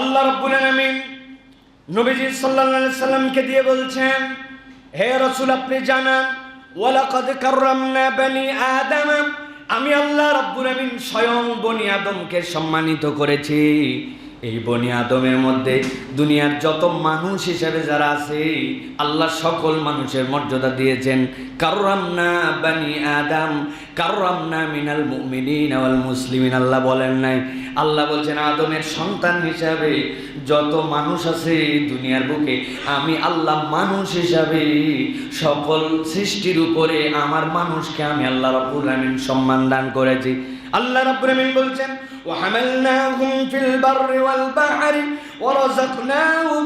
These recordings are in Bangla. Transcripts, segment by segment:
আল্লাহ রাব্বুল আলামিন নবীজি সাল্লাহ সাল্লামকে দিয়ে বলছেন, হে রাসূল, আপনি জানান, ওয়ালাকাদ কাররামনা বনি আদম। আমি আল্লাহ রাব্বুল আলামিন স্বয়ং বনি আদমকে সম্মানিত করেছি। এই বনি আদমের মধ্যে দুনিয়ার যত মানুষ হিসেবে যারা আছে, আল্লাহ সকল মানুষের মর্যাদা দিয়েছেন। কাররামনা বানি আদম, কাররামনা মিনাল মুমিনিন ওয়াল মুসলিমিন। আল্লাহ বলেন নাই, আল্লাহ বলছেন, আদমের সন্তান হিসাবে যত মানুষ আছে দুনিয়ার বুকে, আমি আল্লাহ মানুষ হিসাবে সকল সৃষ্টির উপরে আমার মানুষকে আমি আল্লাহ রাব্বুল আলামিন সম্মান দান করেছি। আল্লাহ রাব্বুল বলছেন, ওয়া হামালনাহুম ফিল বাররি ওয়াল বাহরি ওয়া রাযাকনাহুম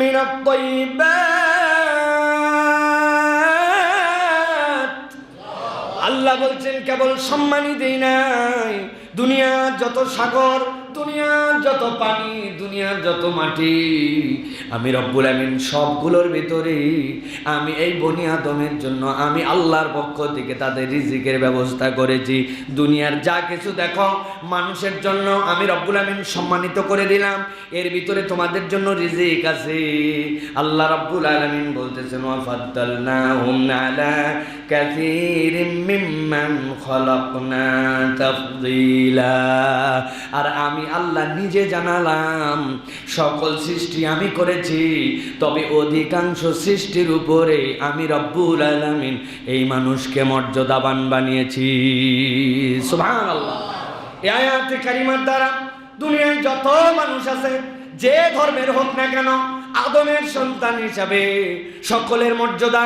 মিনাত তাইয়্যিবাত আল্লাহ বলছেন, কেবল সম্মানই দেই নাই। দুনিয়া যত সাগর দুনিয়ার যত পানি, দুনিয়ার যত মাটি, আমি রব্বুল আমিন সবগুলোর ভিতরে, আমি এই বনি আদমের জন্য, আমি আল্লাহর পক্ষ থেকে তাদের রিজিকের ব্যবস্থা করেছি। দুনিয়ার যা কিছু দেখো, মানুষের জন্য আমি রব্বুল আমিন সম্মানিত করে দিলাম। এর ভিতরে তোমাদের জন্য রিজিক আছে। আল্লাহ রব্বুল আলামিন বলতেছেন আর আমি আল্লাহ নিজে জানালাম। সকল সৃষ্টি আমি করেছি, তবে অধিকাংশ সৃষ্টির উপরে আমি রব্বুল আলমিন এই মানুষকে মর্যাদাবান বানিয়েছি। সুভান আয়াতে কারিমার দ্বারা দুনিয়ায় যত মানুষ আছে, যে ধর্মের হোক না কেন আদমের সন্তান হিসাবে সকলের মর্যাদা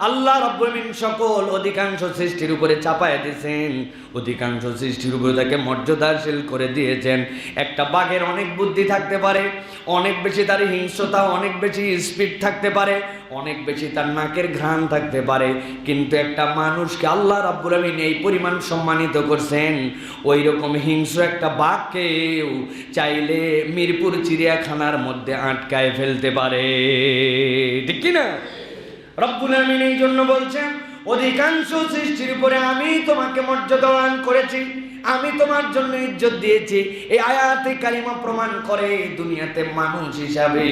আল্লাহ রব্বুল সকল অধিকাংশ সৃষ্টির উপরে চাপায় দিয়েছেন। অধিকাংশ সৃষ্টির উপরে তাকে মর্যাদাশীল করে দিয়েছেন। একটা বাঘের অনেক বুদ্ধি থাকতে পারে, অনেক বেশি তার হিংস্রতা, অনেক বেশি স্পিড থাকতে পারে, অনেক বেশি তার নাকের ঘ্রাণ থাকতে পারে। কিন্তু একটা মানুষকে আল্লাহ রাব্বুল আমিন এই পরিমাণ সম্মানিত করছেন। ওই রকম হিংস্র একটা বাঘকেও চাইলে মিরপুর চিড়িয়াখানার মধ্যে আটকায় ফেলতে পারে। ঠিক কি না রব্বুল আমিন এই জন্য বলছেন, অধিকাংশ সৃষ্টির উপরে আমি তোমাকে মর্যাদাবান করেছি, আমি তোমার জন্য ইজ্জত দিয়েছি। এই আয়াতে কালিমা প্রমাণ করে দুনিয়াতে মানুষ হিসাবে।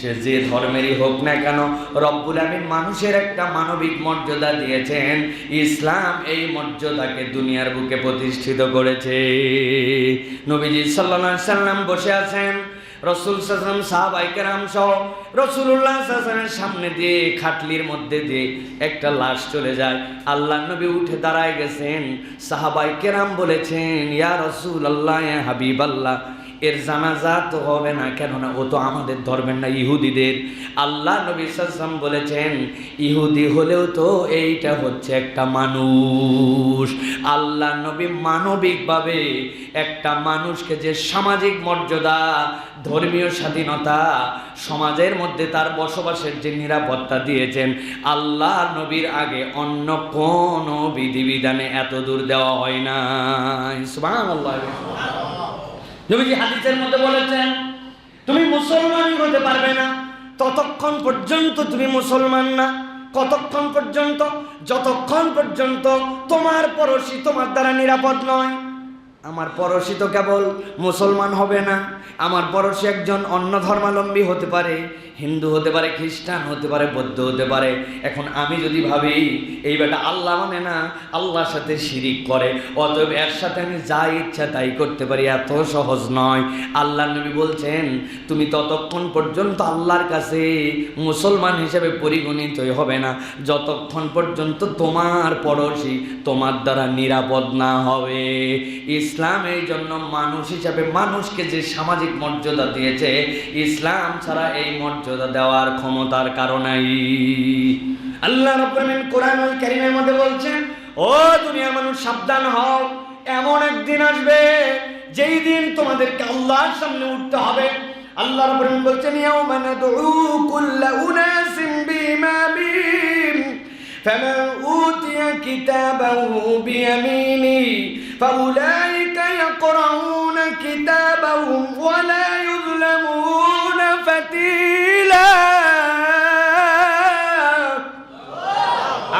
সে যে ধর্মেরই হোক না কেন, রব্বুল আমিন মানুষের একটা মানবিক মর্যাদা দিয়েছেন। ইসলাম এই মর্যাদাকে দুনিয়ার বুকে প্রতিষ্ঠিত করেছে। নবীজি আলাইহি সাল্লাম বসে আছেন রসুল সাসলাম সাহাব কেরাম সহ রসুল্লাহ সাসানের সামনে দিয়ে, খাটলির মধ্যে দিয়ে একটা লাশ চলে যায়। আল্লাহ নবী উঠে দাঁড়ায় গেছেন। সাহাবাইকেরাম বলেছেন, ইয়া রসুল আল্লাহ হাবিব আল্লাহ এর জানাজা তো হবে না, কেননা ও তো আমাদের ধর্মের না, ইহুদিদের। আল্লাহ নবী সাসলাম বলেছেন, ইহুদি হলেও তো এইটা হচ্ছে একটা মানুষ। আল্লাহ নবী মানবিকভাবে একটা মানুষকে যে সামাজিক মর্যাদা, ধর্মীয় স্বাধীনতা, সমাজের মধ্যে তার বসবাসের যে নিরাপত্তা দিয়েছেন, আল্লাহ নবীর আগে অন্য কোন বিধিবিধানে এত দূর দেওয়া হয় না সুবহানাল্লাহ। নবীজি হাদিসের মধ্যে বলেছেন, তুমি মুসলমানই হতে পারবে না। ততক্ষণ পর্যন্ত তুমি মুসলমান না। কতক্ষণ পর্যন্ত? যতক্ষণ পর্যন্ত তোমার পড়োশি তোমার দ্বারা নিরাপদ নয়। আমার পড়োশি তো কেবল মুসলমান হবে না, আমার পড়োশি একজন অন্য ধর্মাবলম্বী হতে পারে, হিন্দু হতে পারে, খ্রিস্টান হতে পারে, বৌদ্ধ হতে পারে। এখন আমি যদি ভাবি, এই বেটা আল্লাহ মানে না, আল্লাহর সাথে শিরিক করে, অতএব এর সাথে আমি যা ইচ্ছা তাই করতে পারি, এত সহজ নয়। আল্লাহ নবী বলছেন, তুমি ততক্ষণ পর্যন্ত আল্লাহর কাছে মুসলমান হিসেবে পরিগণিত হবে না। যতক্ষণ পর্যন্ত তোমার পড়োশি তোমার দ্বারা নিরাপদ না হবে। ইসলাম এই জন্য মানুষ হিসাবে মানুষকে যে সামাজিক মর্যাদা দিয়েছে ইসলাম ছাড়া এই মর্যাদা দেওয়ার ক্ষমতার কারণেই আল্লাহ রাব্বুল কোরআনুল কারীমের মধ্যে বলছেন ও দুনিয়ার মানুষ সাবধান হও এমন একদিন আসবে যেই দিন তোমাদেরকে আল্লাহর সামনে উঠতে হবে আল্লাহ রাব্বুল আলামিন বলছেন ইয়াউমা নাদউ কুল্লা উনাসিম বিইমামিহিম فمن أوتي كتابه بيمينه فأولئك يقرؤون كتابهم ولا يظلمون فتيلا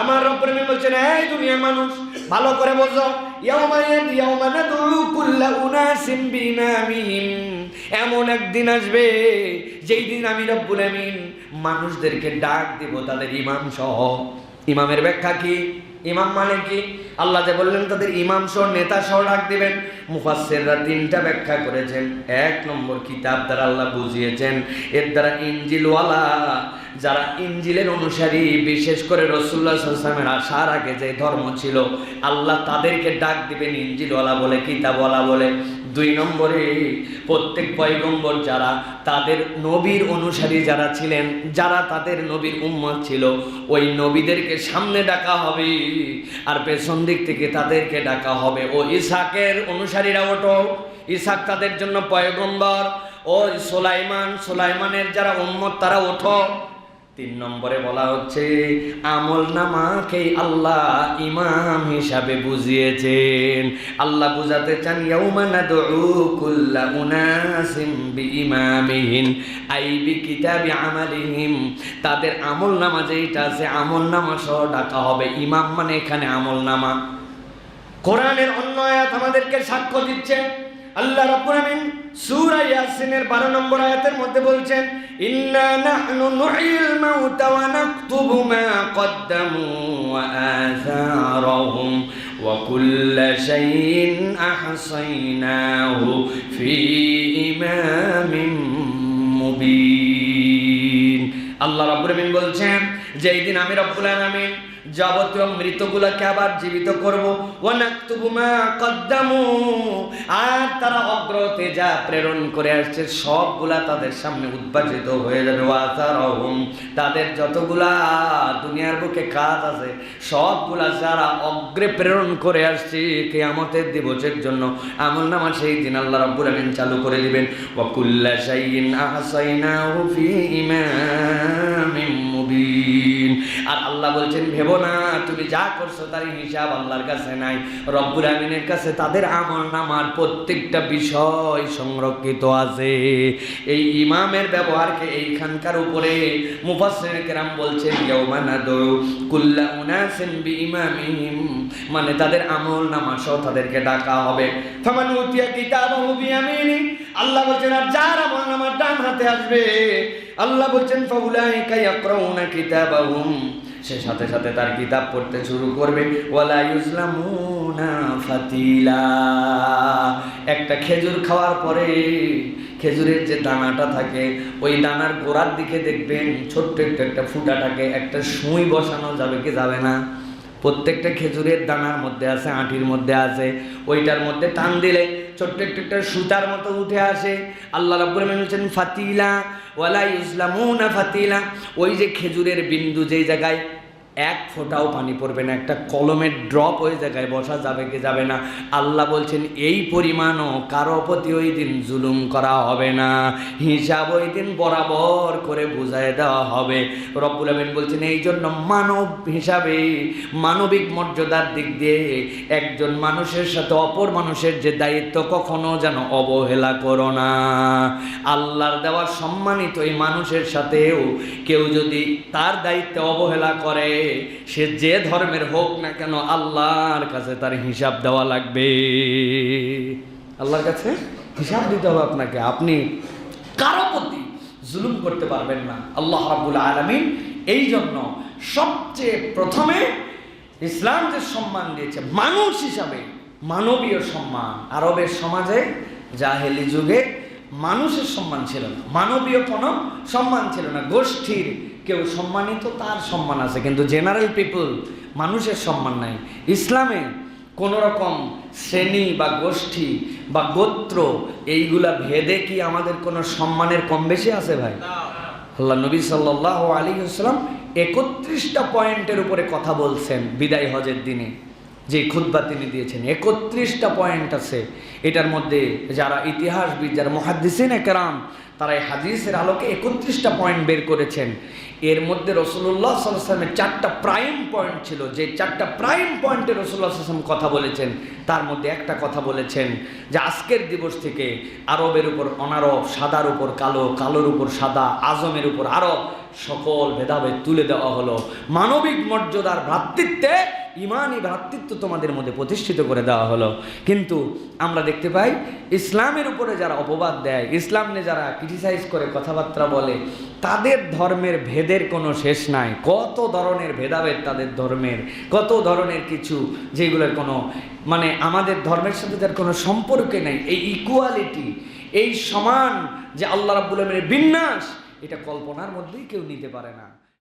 আমার রব্বুল আলামিন বলছেন এই দুনিয়ার মানুষ ভালো করে বোঝো ইয়াউমা ইয়াদি ইয়াউমা নাদউ কুল্লা উনাসিম বিইমামিহিম এমন একদিন আসবে যেই দিন আমি রব্বুল আমিন মানুষদেরকে ডাক দিব তাদের ইমাম সহ ইমামের ব্যাখ্যা কি ইমাম মানে কি? আল্লাহ যে বললেন, তাদের ইমাম সহ নেতা সহ ডাক দিবেন। মুফাসসিররা তিনটা ব্যাখ্যা করেছেন। এক নম্বর কিতাব দ্বারা আল্লাহ বুঝিয়েছেন, এর দ্বারা ইঞ্জিলওয়ালা যারা ইঞ্জিলের অনুসারী, বিশেষ করে রসুল্লাহ সাল্লামের আসার আগে যে ধর্ম ছিল, আল্লাহ তাদেরকে ডাক দিবেন ইঞ্জিলওয়ালা বলে, কিতাবওয়ালা বলে। দুই নম্বরে, প্রত্যেক পয়গম্বর যারা তাদের নবীর অনুসারী যারা ছিলেন, যারা তাদের নবীর উম্মত ছিল, ওই নবীদেরকে সামনে ডাকা হবে আর পেছন দিক থেকে তাদেরকে ডাকা হবে। ও ইসাকের অনুসারীরা ওঠো। ইসাক তাদের জন্য পয়গম্বর। ও সোলাইমান, সোলাইমানের যারা উম্মত, তারা ওঠো। তিন নম্বরে বলা হচ্ছে, আমল নামাকে আল্লাহ ইমাম হিসাবে বুঝিয়েছেন। আল্লাহ বুঝাতে চান, ইয়াউমা নাদউ কুল্লা উনাসিম বিইমামিহিন, আই বিকিতাবি আমালিহিম। তাদের আমল নামা যেটা আছে, আমল নামা সহ ডাকা হবে। ইমাম মানে এখানে আমল নামা। কোরআনের অন্য আয়াত আমাদেরকে সাক্ষ্য দিচ্ছে। আল্লাহ রাব্বুল আমিন সূরা ইয়াসিনের 12 নম্বর আয়াতের মধ্যে বলছেন, ইন্না নাহনু নুহিল মাউতা ওয়া নাকতুবু মা কদ্দামু ওয়া আযারহুম ওয়া কুল্লা শাইইন আহসাইনাহু ফি ইমামিন মুবিন। আল্লাহ রাব্বুল আমিন বলছেন যে এই দিন আমি রব্বুল আলামিন যাবতীয় মৃতগুলাকে আবার জীবিত করব। আর তারা অগ্রতে যা প্রেরণ করে আসছে, সবগুলা তাদের সামনে উদ্ভাসিত হয়ে যাবে। ওয়াতারহুম তাদের যতগুলা দুনিয়ার বুকে কাজ আছে, সবগুলা যারা অগ্রে প্রেরণ করে আসছে কিয়ামতের দিবসের জন্য, আমল নামা সেই দিন আল্লাহ রাব্বুল আমিন চালু করে দিবেন। ওয়া কুল্লা শাইইন আহসাইনাহু ফি ইমামিন মুবিন। আর আল্লাহ বলছেন, ভেবো না, তুমি যা করছ তার হিসাব আল্লাহর কাছে নাই। রব্বুল আমিনের কাছে তাদের আমল নামার প্রত্যেকটা বিষয় সংরক্ষিত আছে। এই ইমামের ব্যবহারকে এইখানকার উপরে মুফাসসির কেরাম বলছেন, ইয়াউমা নাদু কুল্লা উনাসিন বিইমামিহিম। মানে তাদের আমল নামা সহ তাদেরকে ডাকা হবে। ফামান উতিয়া কিতাবাহু বিয়ামিনি। আল্লাহ বলছেন, আর যার আমল নামার ডান হাতে আসবে? আল্লাহ বলছেন, ফাউলাইকা ইয়াকরাউনা কিতাবাহুম। সে সাথে সাথে তার কিতাব পড়তে শুরু করবে, ওয়ালা ইউজলামুনা ফাতিলা। একটা খেজুর খাওয়ার পরে খেজুরের যে দানাটা থাকে, ওই দানার গোড়ার দিকে দেখবেন ছোট্ট একটু, একটা ফুটা থাকে একটা সুই বসানো যাবে কি যাবে না। প্রত্যেকটা খেজুরের দানার মধ্যে আছে, আঁটির মধ্যে আছে, ওইটার মধ্যে টান দিলে ছোট্ট একটু সুতার মতো উঠে আসে। আল্লাহ রাব্বুল আলামিন বলছেন, ফাতিলা, ওয়ালা ইসলামুনা ফাতিলা। ওই যে খেজুরের বিন্দু যেই জায়গায় এক ফোঁটাও পানি পড়বে না, একটা কলমের ড্রপ ওই জায়গায় বসা যাবে কি যাবে না। আল্লাহ বলছেন, এই পরিমাণও কারও প্রতি ওই দিন জুলুম করা হবে না। হিসাব ওই দিন বরাবর করে বুঝাই দেওয়া হবে। রব্বুল আমিন বলছেন, এই জন্য মানব হিসাবে, মানবিক মর্যাদার দিক দিয়ে একজন মানুষের সাথে অপর মানুষের যে দায়িত্ব কখনো যেন অবহেলা করো না। আল্লাহর দেওয়া সম্মানিত এই মানুষের সাথেও কেউ যদি তার দায়িত্বে অবহেলা করে সে যে ধর্মের হোক না কেন আল্লাহর কাছে তার হিসাব দেওয়া লাগবে। আল্লাহর কাছে হিসাব দিতে হবে আপনাকে। আপনি কারও প্রতি জুলুম করতে পারবেন না। আল্লাহ রাব্বুল আলামিন এই জন্য সবচেয়ে প্রথমে ইসলাম যে সম্মান দিয়েছে। মানুষ হিসাবে মানবীয় সম্মান। আরবের সমাজে জাহেলি যুগে মানুষের সম্মান ছিল না। মানবীয় কোনো সম্মান ছিল না। গোষ্ঠীর কেউ সম্মানিত তার সম্মান আছে। কিন্তু জেনারেল পিপল মানুষের সম্মান নাই। ইসলামে কোনো রকম শ্রেণি বা গোষ্ঠী বা গোত্র এইগুলা ভেদে কি আমাদের কোনো সম্মানের কম বেশি আছে ভাই? আল্লাহ নবী সাল্লাহ আলী আসসালাম একত্রিশটা পয়েন্টের উপরে কথা বলছেন বিদায় হজের দিনে। যে খুদ্া তিনি দিয়েছেন। একত্রিশটা পয়েন্ট আছে। এটার মধ্যে যারা ইতিহাসবিদ, যারা মহাদ্দিসিন একরাম, তারা এই হাদিসের আলোকে একত্রিশটা পয়েন্ট বের করেছেন। এর মধ্যে রসুল্লাহ সাল্লামের চারটা প্রাইম পয়েন্ট ছিল। যে চারটা প্রাইম পয়েন্টে রসুল্লাহ সাল্লাম কথা বলেছেন, তার মধ্যে একটা কথা বলেছেন যে আজকের দিবস থেকে আরবের উপর অনারব, সাদার উপর কালো, কালোর উপর সাদা, আজমের উপর আরব সকল ভেদাভেদ তুলে দেওয়া হলো। মানবিক মর্যাদার ভ্রাতৃত্বে ইমানই ভ্রাতৃত্ব তোমাদের মধ্যে প্রতিষ্ঠিত করে দেওয়া হলো। কিন্তু আমরা দেখতে পাই, ইসলামের উপরে যারা অপবাদ দেয়, ইসলাম নিয়ে যারা ক্রিটিসাইজ করে, কথাবার্তা বলে, তাদের ধর্মের ভেদের কোনো শেষ নাই। কত ধরনের ভেদাভেদ তাদের ধর্মের, কত ধরনের কিছু যেগুলোর কোনো মানে আমাদের ধর্মের সাথে তার কোনো সম্পর্কে নেই। এই ইকুয়ালিটি এই সমান যে আল্লাহ রাব্বুল আলমের বিন্যাস, এটা কল্পনার মধ্যেই কেউ নিতে পারে না।